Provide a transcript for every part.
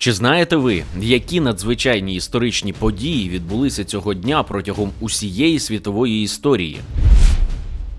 Чи знаєте ви, які надзвичайні історичні події відбулися цього дня протягом усієї світової історії?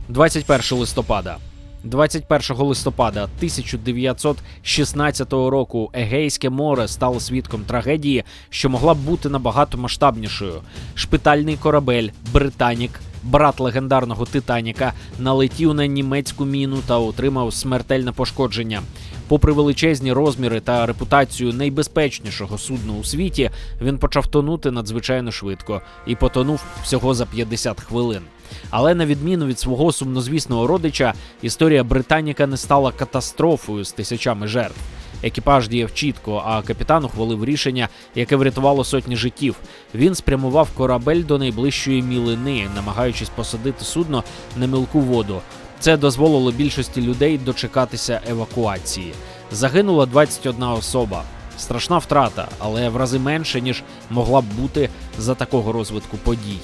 21 листопада. 21 листопада 1916 року Егейське море стало свідком трагедії, що могла б бути набагато масштабнішою. Шпитальний корабель Британік, брат легендарного Титаніка, налетів на німецьку міну та отримав смертельне пошкодження. Попри величезні розміри та репутацію найбезпечнішого судна у світі, він почав тонути надзвичайно швидко і потонув всього за 50 хвилин. Але на відміну від свого сумнозвісного родича, історія Британіка не стала катастрофою з тисячами жертв. Екіпаж діяв чітко, а капітан ухвалив рішення, яке врятувало сотні життів. Він спрямував корабель до найближчої мілини, намагаючись посадити судно на мілку воду. Це дозволило більшості людей дочекатися евакуації. Загинула 21 особа. Страшна втрата, але в рази менше ніж могла б бути за такого розвитку подій.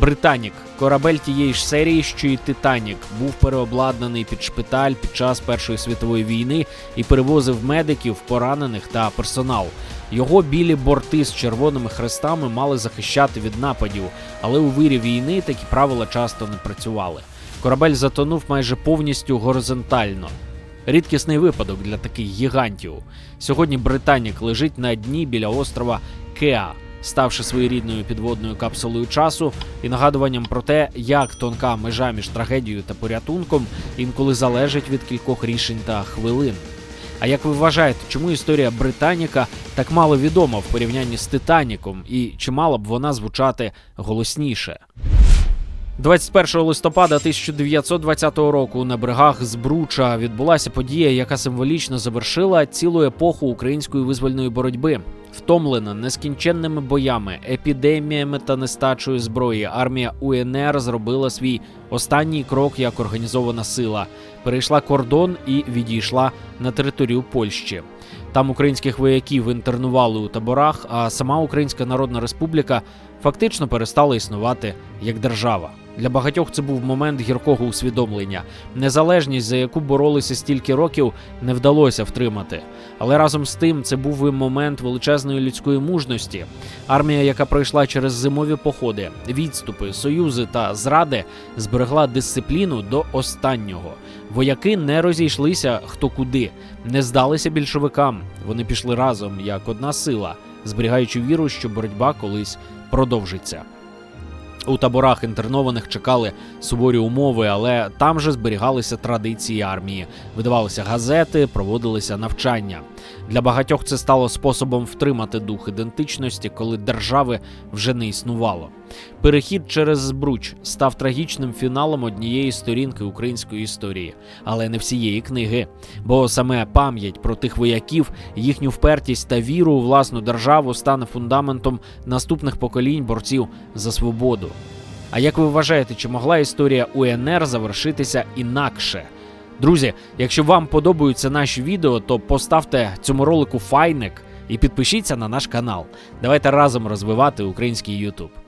Британік, корабель тієї ж серії, що й Титанік, був переобладнаний під шпиталь під час Першої світової війни і перевозив медиків, поранених та персонал. Його білі борти з червоними хрестами мали захищати від нападів, але у вирі війни такі правила часто не працювали. Корабель затонув майже повністю горизонтально. Рідкісний випадок для таких гігантів. Сьогодні Британік лежить на дні біля острова Кеа, ставши своєрідною підводною капсулою часу і нагадуванням про те, як тонка межа між трагедією та порятунком інколи залежить від кількох рішень та хвилин. А як ви вважаєте, чому історія Британіка так мало відома в порівнянні з Титаніком, і чи мала б вона звучати голосніше? 21 листопада 1920 року на берегах Збруча відбулася подія, яка символічно завершила цілу епоху української визвольної боротьби. Втомлена нескінченними боями, епідеміями та нестачою зброї, армія УНР зробила свій останній крок як організована сила, перейшла кордон і відійшла на територію Польщі. Там українських вояків інтернували у таборах, а сама Українська Народна Республіка фактично перестала існувати як держава. Для багатьох це був момент гіркого усвідомлення. Незалежність, за яку боролися стільки років, не вдалося втримати. Але разом з тим це був і момент величезної людської мужності. Армія, яка пройшла через зимові походи, відступи, союзи та зради, зберегла дисципліну до останнього. Вояки не розійшлися хто куди, не здалися більшовикам. Вони пішли разом як одна сила, зберігаючи віру, що боротьба колись продовжиться. У таборах інтернованих чекали суворі умови, але там же зберігалися традиції армії, видавалися газети, проводилися навчання. Для багатьох це стало способом втримати дух ідентичності, коли держави вже не існувало. Перехід через Збруч став трагічним фіналом однієї сторінки української історії, але не всієї книги. Бо саме пам'ять про тих вояків, їхню впертість та віру у власну державу стане фундаментом наступних поколінь борців за свободу. А як ви вважаєте, чи могла історія УНР завершитися інакше? Друзі, якщо вам подобаються наші відео, то поставте цьому ролику файник і підпишіться на наш канал. Давайте разом розвивати український YouTube.